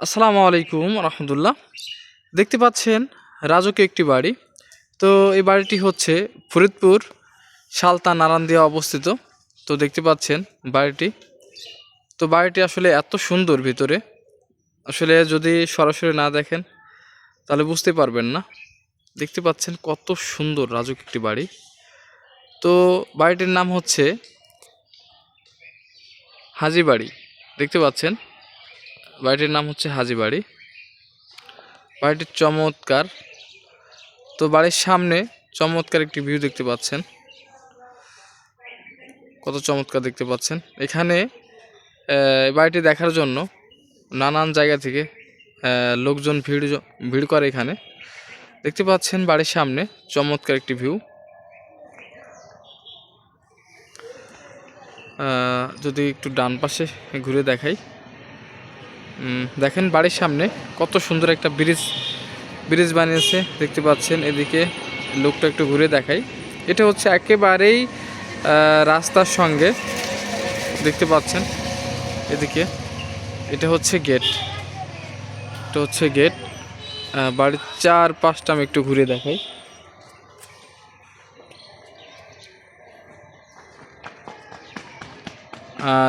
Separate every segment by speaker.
Speaker 1: আসসালামু আলাইকুম রহমতুল্লাহ। দেখতে পাচ্ছেন রাজকীয় একটি বাড়ি। তো এই বাড়িটি হচ্ছে ফরিদপুর, সালতা নারান্দিয়া অবস্থিত। তো দেখতে পাচ্ছেন বাড়িটি। তো বাড়িটি আসলে এত সুন্দর ভিতরে। আসলে যদি সরাসরি না দেখেন, তাহলে বুঝতে পারবেন না। দেখতে পাচ্ছেন কত সুন্দর রাজক একটি বাড়ি। তো বাড়িটির নাম হচ্ছে হাজি বাড়ি দেখতে পাচ্ছেন বাড়িটির নাম হচ্ছে হাজি বাড়ি বাড়িটির চমৎকার। তো বাড়ির সামনে চমৎকার একটি ভিউ দেখতে পাচ্ছেন। কত চমৎকার দেখতে পাচ্ছেন। এখানে বাড়িটি দেখার জন্য নানান জায়গা থেকে লোকজন ভিড় ভিড় করে এখানে। দেখতে পাচ্ছেন বাড়ির সামনে চমৎকার একটি ভিউ। যদি একটু ডান পাশে ঘুরে দেখাই। দেখেন বাড়ির সামনে কত সুন্দর একটা ব্রিজ ব্রিজ বানিয়েছে, দেখতে পাচ্ছেন এদিকে লোকটা একটু ঘুরে দেখাই। এটা হচ্ছে একেবারেই রাস্তার সঙ্গে, দেখতে পাচ্ছেন এদিকে, এটা হচ্ছে গেট এটা হচ্ছে গেট বাড়ির চার পাঁচটা আমি একটু ঘুরে দেখাই।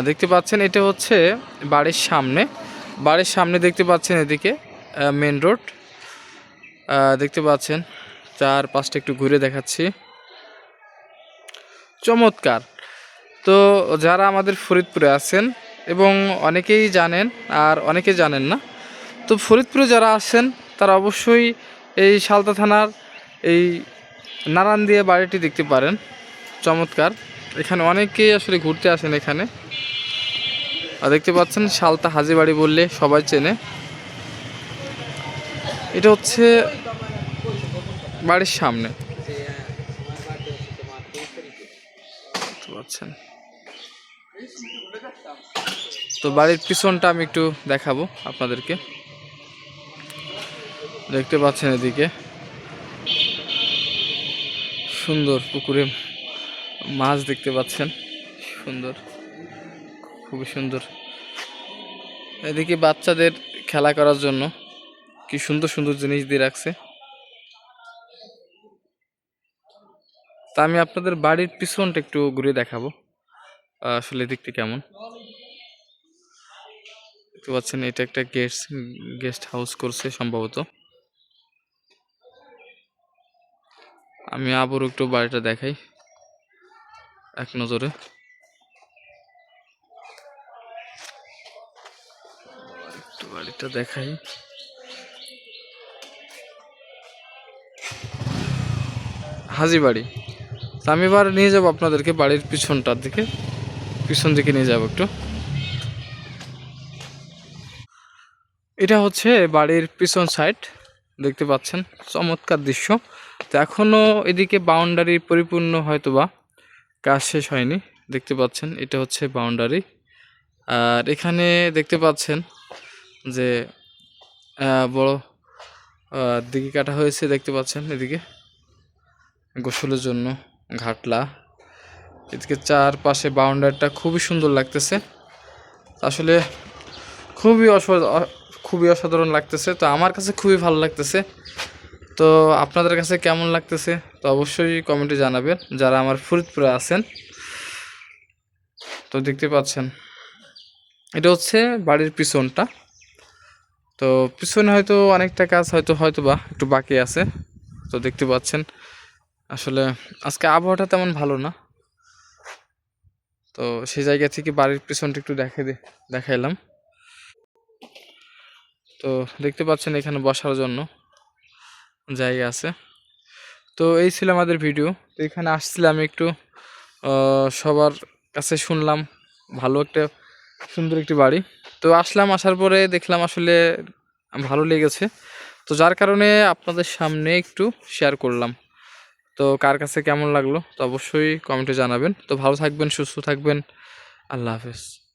Speaker 1: দেখতে পাচ্ছেন এটা হচ্ছে বাড়ির সামনে বাড়ির সামনে দেখতে পাচ্ছেন এদিকে মেন রোড দেখতে পাচ্ছেন চার পাঁচটা একটু ঘুরে দেখাচ্ছি। চমৎকার। তো যারা আমাদের ফরিদপুরে আছেন এবং অনেকেই জানেন, আর অনেকে জানেন না, তো ফরিদপুরে যারা আছেন তারা অবশ্যই এই সালতা থানার এই নারায়ণ দিয়ে বাড়িটি দেখতে পারেন। চমৎকার। এখানে অনেকেই আসলে ঘুরতে আসেন এখানে। দেখতে পাচ্ছেন, শালতা হাজিবাড়ি বললে সবাই চেনে। এটা হচ্ছে বাড়ির সামনে। তো বাড়ির পিছনটা আমি একটু দেখাবো আপনাদেরকে। দেখতে পাচ্ছেন এদিকে। সুন্দর পুকুরে মাছ দেখতে পাচ্ছেন। সুন্দর। খুবই সুন্দর। এদিকে বাচ্চাদের খেলা করার জন্য কি সুন্দর সুন্দর জিনিস দিয়ে রাখছে। তা আমি আপনাদের বাড়ির পিছনটা একটু ঘুরে দেখাবো। আসলে দেখতে কেমন? দেখতে পাচ্ছেন, এটা একটা গেস্ট গেস্ট হাউস করছে সম্ভবত। আমি আবারও একটু বাড়িটা দেখাই, এক নজরে। একটু বাড়িটা দেখাই হাজি বাড়ি। আমি এবার নিয়ে যাব আপনাদেরকে বাড়ির পিছনটার দিকে। পিছন দিকে নিয়ে যাব একটু। এটা হচ্ছে বাড়ির পিছন সাইড দেখতে পাচ্ছেন, চমৎকার দৃশ্য। তো এখনও এদিকে বাউন্ডারি পরিপূর্ণ হয়তো বা কাজ শেষ হয়নি, দেখতে পাচ্ছেন, এটা হচ্ছে বাউন্ডারি আর এখানে দেখতে পাচ্ছেন যে বড় দিঘি কাটা হয়েছে দেখতে পাচ্ছেন এদিকে। গোসলের জন্য ঘাটলা। এদিকে চারপাশে বাউন্ডারিটা খুবই সুন্দর লাগতেছে। আসলে খুবই অসা- খুবই অসাধারণ লাগতেছে। তো আমার কাছে খুবই ভালো লাগতেছে। তো আপনাদের কাছে কেমন লাগতেছে? তো অবশ্যই কমেন্টে জানাবেন। যারা আমার ফরিদপুরে আছেন, তো দেখতে পাচ্ছেন। এটা হচ্ছে বাড়ির পিছনটা। তো পিছনে হয়তো অনেকটা কাজ হয়তো হয়তো বা একটু বাকি আছে। তো দেখতে পাচ্ছেন, আসলে আজকে আবহাওয়াটা তেমন ভালো না। তো সেই জায়গা থেকে বাড়ির পিছনটা একটু দেখে দেখাইলাম। তো দেখতে পাচ্ছেন এখানে বসার জন্য জায়গা আছে। তো এই ছিল আমাদের ভিডিও। তো এখানে আসছিলাম একটু সবার কাছে শুনলাম, ভালো একটা সুন্দর একটি বাড়ি। তো আসলাম, আসার পরে দেখলাম আসলে ভালো লেগেছে। তো যার কারণে আপনাদের সামনে একটু শেয়ার করলাম। তো কার কাছে কেমন লাগল? তো অবশ্যই কমেন্টে জানাবেন। তো ভালো থাকবেন, সুস্থ থাকবেন। আল্লাহ হাফেজ।